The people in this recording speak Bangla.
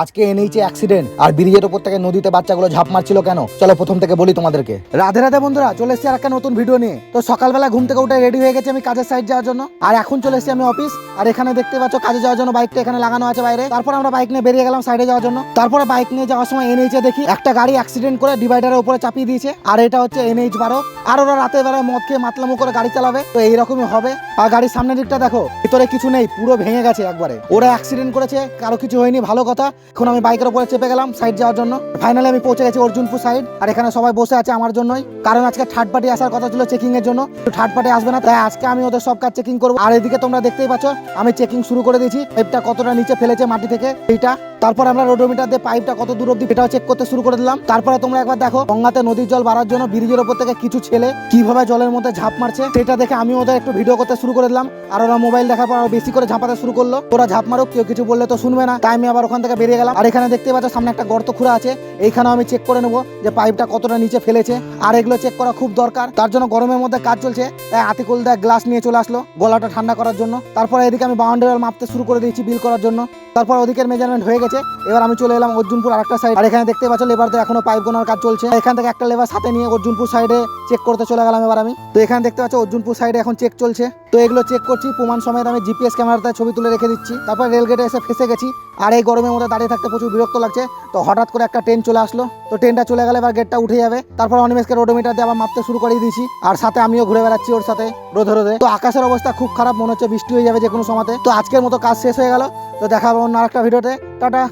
আজকে এনেইছে অ্যাক্সিডেন্ট আর ব্রিজের উপর থেকে নদীতে বাচ্চাগুলো ঝাঁপ মারছিল কেন? চলো প্রথম থেকে বলি তোমাদেরকে। রাধে রাধে বন্ধুরা, চলে এসেছি আর একটা নতুন ভিডিও নিয়ে। তো সকালবেলা ঘুম থেকে উঠে রেডি হয়ে গেছি আমি কাজের সাইড যাওয়ার জন্য। আর এখন চলে এসেছি আমি অফিস আর এখানে দেখতে পাচ্ছ কাজে যাওয়ার জন্য বাইকটা এখানে লাগানো আছে বাইরে। তারপর আমরা বাইক নিয়ে বেরিয়ে গেলাম সাইডে যাওয়ার জন্য। তারপরে বাইক নিয়ে যাওয়ার সময় এনএইচে দেখি একটা গাড়ি অ্যাক্সিডেন্ট করে ডিভাইডারের উপরে চাপিয়ে দিয়েছে। আর এটা হচ্ছে এনএইচ বারো। আর ওরা রাতে বেলায় মদ খেয়ে মাতলামো করে গাড়ি চালাবে। তো এইরকমই হবে। আর গাড়ির সামনের দিকটা দেখো, ভিতরে কিছু নেই, পুরো ভেঙে গেছে একবারে। ওরা অ্যাক্সিডেন্ট করেছে, কারও কিছু হয়নি, ভালো কথা। এখন আমি বাইকের উপরে চেপে গেলাম সাইড যাওয়ার জন্য। ফাইনালি আমি পৌঁছে গেছি অর্জুনপুর সাইড আর এখানে সবাই বসে আছে আমার জন্যই। কারণ আজকে থার্ড পার্টি আসার কথা ছিল চেকিং এর জন্য। থার্ড পার্টি আসবে না, তাই আজকে আমি ওদের সব কাজ চেকিং করব। আর এদিকে তোমরা দেখতেই পাচ্ছ আমি চেকিং শুরু করে দিয়েছি পাইপটা কতটা নিচে ফেলেছে মাটি থেকে এইটা। তারপর আমরা রোডোমিটার দিয়ে পাইপটা কত দূর অব্দি এটাও চেক করতে শুরু করে দিলাম। তারপরে তোমরা একবার দেখো, গঙ্গাতে নদীর জল বাড়ার জন্য ব্রিজের ওপর থেকে কিছু ছেলে কীভাবে জলের মধ্যে ঝাঁপ মারছে, সেটা দেখে আমি ওদের একটু ভিডিও করতে শুরু করে দিলাম। আর ওরা মোবাইল দেখার পর আরও বেশি করে ঝাঁপাতে শুরু করল। ওরা ঝাঁপ মারুক, কেউ কিছু বললে তো শুনবে না। তাই আমি আবার ওখান থেকে বেরিয়ে গেলাম। আর এখানে দেখতে পাচ্ছ, সামনে একটা গর্ত খুঁড়া আছে। এইখানেও আমি চেক করে নেব যে পাইপটা কতটা নিচে ফেলেছে। আর এগুলো চেক করা খুব দরকার। তার জন্য গরমের মধ্যে কাজ চলছে। তাই আতিকুল দা গ্লাস নিয়ে চলে আসলো গলাটা ঠান্ডা করার জন্য। তারপর এদিকে আমি বাউন্ডারি মাপতে শুরু করে দিয়েছি বিল করার জন্য। তারপর ওদিকের মেজারমেন্ট হয়ে গেছে। এবার আমি চলে এলাম অর্জুনপুর আরেকটা সাইড আর এখানে দেখতে পাচ্ছ লেবারদের এখনও পাইপ গোনার কাজ চলছে। এখান থেকে একটা লেবার সাথে নিয়ে অর্জুনপুর সাইডে চেক করতে চলে গেলাম এবার আমি। তো এখানে দেখতে পাচ্ছ, অর্জুনপুর সাইডে এখন চেক চলছে। তো এগুলো চেক করছি, প্রমাণ সমেত আমি জিপিএস ক্যামেরাতে ছবি তুলে রেখে দিচ্ছি। তারপর রেলগেটে এসে ফেসে গেছি, আর এই গরমের মধ্যে দাঁড়িয়ে থাকতে প্রচুর বিরক্ত লাগছে। তো হঠাৎ করে একটা ট্রেন চলে আসলো, তো ট্রেনটা চলে গেলে এবার গেটটা উঠে যাবে। তারপর অনিমেষকে রোডোমিটার দিয়ে আবার মাপতে শুরু করে দিয়েছি, আর সাথে আমিও ঘুরে বেড়াচ্ছি ওর সাথে, রোধে রোধে। তো আকাশের অবস্থা খুব খারাপ, মনে হচ্ছে বৃষ্টি হয়ে যাবে যে কোনো সময়তে। তো আজকের মতো কাজ শেষ হয়ে গেল, তো দেখা হবে অন্য আরেকটা ভিডিওতে। টাটা!